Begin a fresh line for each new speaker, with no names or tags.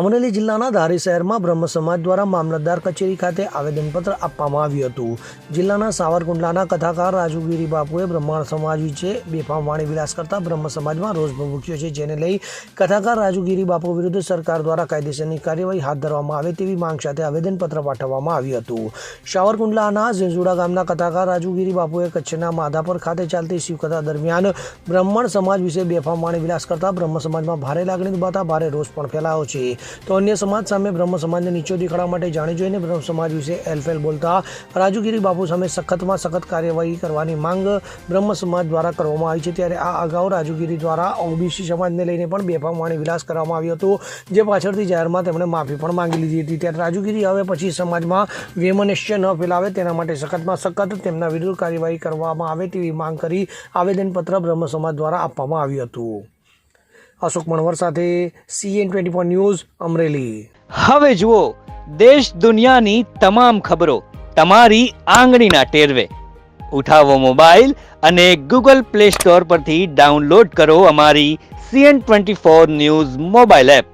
અમરેલી જિલ્લાના ધારી શહેરમાં બ્રહ્મ સમાજ દ્વારા મામલતદાર કચેરી ખાતે આવેદનપત્ર આપવામાં આવ્યું હતું. જિલ્લાના સાવરકુંડલાના કથાકાર રાજુગીરી બાપુએ બ્રહ્માણ સમાજ વિશે બેફામ વાણી વિલાસ કરતા બ્રહ્મ સમાજમાં રોષ ભભૂક્યો છે, જેને લઈ કથાકાર રાજુગીરી બાપુ વિરુદ્ધ સરકાર દ્વારા કાયદેસરની કાર્યવાહી હાથ ધરવામાં આવે તેવી માંગ સાથે આવેદનપત્ર પાઠવવામાં આવ્યું હતું. સાવરકુંડલાના ઝેઝુડા ગામના કથાકાર રાજુગીરી બાપુએ કચ્છના માધાપર ખાતે ચાલતી શિવકથા દરમિયાન બ્રાહ્મણ સમાજ વિશે બેફામ વાણી વિલાસ કરતા બ્રહ્મ સમાજમાં ભારે લાગણી દુભાતા ભારે રોષ પણ ફેલાયો છે. તો અન્ય સમાજ સામે બ્રહ્મ સમાજને નીચો દેખાડવા માટે જાણી જોઈને બ્રહ્મ સમાજ વિશે એલફેલ બોલતા રાજુગીરી બાપુ સામે સખતમાં સખત કાર્યવાહી કરવાની માંગ બ્રહ્મ સમાજ દ્વારા કરવામાં આવી છે. ત્યારે આ અગાઉ રાજુગીરી દ્વારા ઓબીસી સમાજને લઈને પણ બેફામ વાણી વિલાસ કરવામાં આવ્યો હતો, જે પાછળથી જાહેરમાં તેમણે માફી પણ માંગી લીધી હતી. ત્યારે રાજુગીરી હવે પછી સમાજમાં વેમનશ્ય ન ફેલાવે તેના માટે સખતમાં સખત તેમના વિરુદ્ધ કાર્યવાહી કરવામાં આવે તેવી માંગ કરી આવેદનપત્ર બ્રહ્મ સમાજ દ્વારા આપવામાં આવ્યું હતું. અશોક મણવર સાથે CN twenty four news Amreli.
હવે જુઓ, દેશ દુનિયાની તમામ ખબરો તમારી આંગળીના ટેરવે. ઉઠાવો મોબાઈલ અને ગૂગલ પ્લે સ્ટોર પરથી ડાઉનલોડ કરો અમારી CN twenty four news mobile app